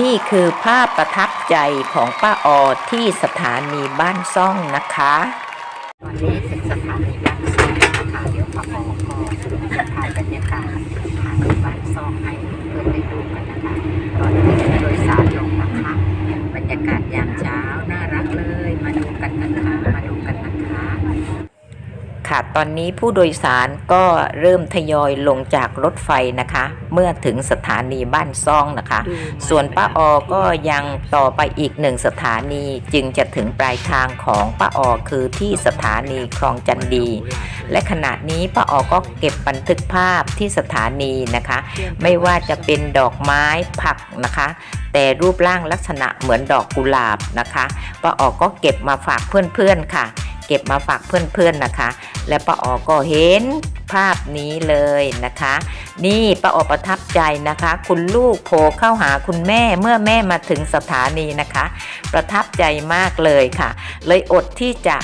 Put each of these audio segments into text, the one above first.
นี่คือภาพประทับใจของป้าออที่สถานีบ้านซ่องนะคะตอนนี้ถึงสถานีบ้านซ่องนะคะเดี๋ยวปะอก็จะถ่ายบรรยากาศสถานีบ้านซ่องให้เพื่อนได้ดูกันนะคะตอนนี้โดยสารลงนะคะ บรรยากาศยามเช้าน่ารักเลย มาดูกันนะคะ มาดูกันนะคะ ค่ะ ตอนนี้ผู้โดยสารก็เริ่มทยอยลงจากรถไฟนะคะ เมื่อถึงสถานีบ้านซ่องนะคะ ส่วนป้าออก็ยังต่อไปอีกหนึ่งสถานีจึงจะถึงปลายทางของป้าออคือที่สถานีคลองจันดี และขณะนี้ป้าออก็เก็บบันทึกภาพที่สถานีนะคะ ไม่ว่าจะเป็นดอกไม้ผักนะคะ แต่รูปร่างลักษณะเหมือนดอกกุหลาบนะคะป้าออก็เก็บมาฝากเพื่อนๆค่ะ เก็บมาฝากเพื่อนๆนะคะ และป้าออก็เห็นภาพนี้เลยนะคะ นี่ป้าออประทับใจนะคะ คุณลูกโผล่เข้าหาคุณแม่เมื่อแม่มาถึงสถานีนะคะ ประทับใจมากเลยค่ะ เลยอดที่จะ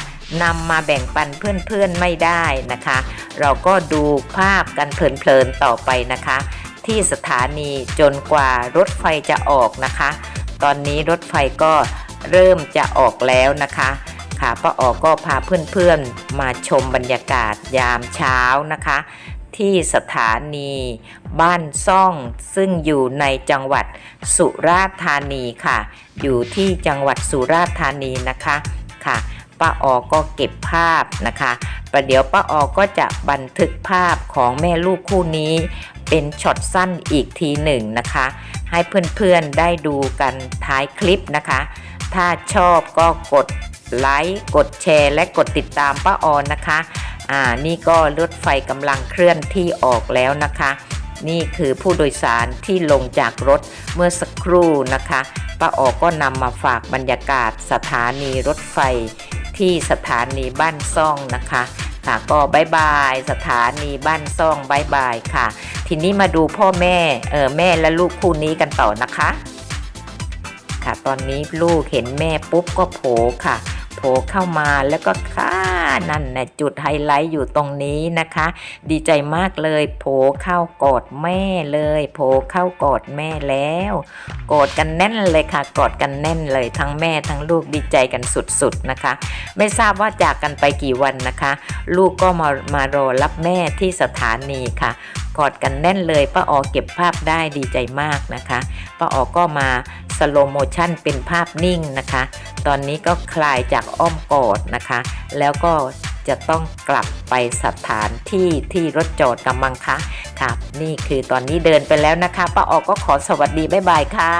นำมาแบ่งปันเพื่อนๆไม่ได้นะคะ เราก็ดูภาพกันเพลินๆต่อไปนะคะ ที่สถานีจนกว่ารถไฟจะออกนะคะ ตอนนี้รถไฟก็เริ่มจะออกแล้วนะคะ ค่ะป้าออก็พาเพื่อนๆมาชมบรรยากาศยามเช้านะคะ ที่สถานีบ้านซ่องซึ่งอยู่ในจังหวัดสุราษฎร์ธานีค่ะ อยู่ที่จังหวัดสุราษฎร์ธานีนะคะค่ะป้าออก็เก็บภาพนะคะประเดี๋ยวป้าออก็จะบันทึกภาพของแม่ลูกคู่นี้ เป็นช็อตสั้นอีกทีหนึ่งนะคะ ให้เพื่อนๆได้ดูกันท้ายคลิปนะคะ ถ้าชอบก็กด ไลค์กดแชร์ และกดติดตามป้าออนนะคะ อ่านี่ก็รถไฟกำลังเคลื่อนที่ออกแล้วนะคะ นี่คือผู้โดยสารที่ลงจากรถเมื่อสักครู่นะคะป้าออก็นำมาฝากบรรยากาศสถานีรถไฟที่สถานีบ้านซ่องนะคะค่ะก็บายบายสถานีบ้านซ่องบายบายค่ะ ทีนี้มาดูพ่อแม่เออแม่และลูกคู่นี้กันต่อนะคะ ค่ะตอนนี้ลูกเห็นแม่ปุ๊บก็โผล่ค่ะ โผล่เข้ามาแล้วก็ค่ะนั่นนะจุดไฮไลท์อยู่ตรงนี้นะคะ ดีใจมากเลยโผล่เข้ากอดแม่เลยโผล่เข้ากอดแม่แล้วกอดกันแน่นเลยค่ะกอดกันแน่นเลยทั้งแม่ทั้งลูกดีใจกันสุดๆนะคะ ไม่ทราบว่าจากกันไปกี่วันนะคะ ลูกก็มามารอรับแม่ที่สถานีค่ะกอดกันแน่นเลยป้าออเก็บภาพได้ดีใจมากนะคะป้าออก็มา สโลโมชันเป็นภาพนิ่งนะคะ ตอนนี้ก็คลายจากอ้อมกอดนะคะ แล้วก็จะต้องกลับไปสถานที่ที่รถจอดกำลังคะครับนี่คือตอนนี้เดินไปแล้วนะคะป้าออก็ขอสวัสดีบ๊ายบายค่ะ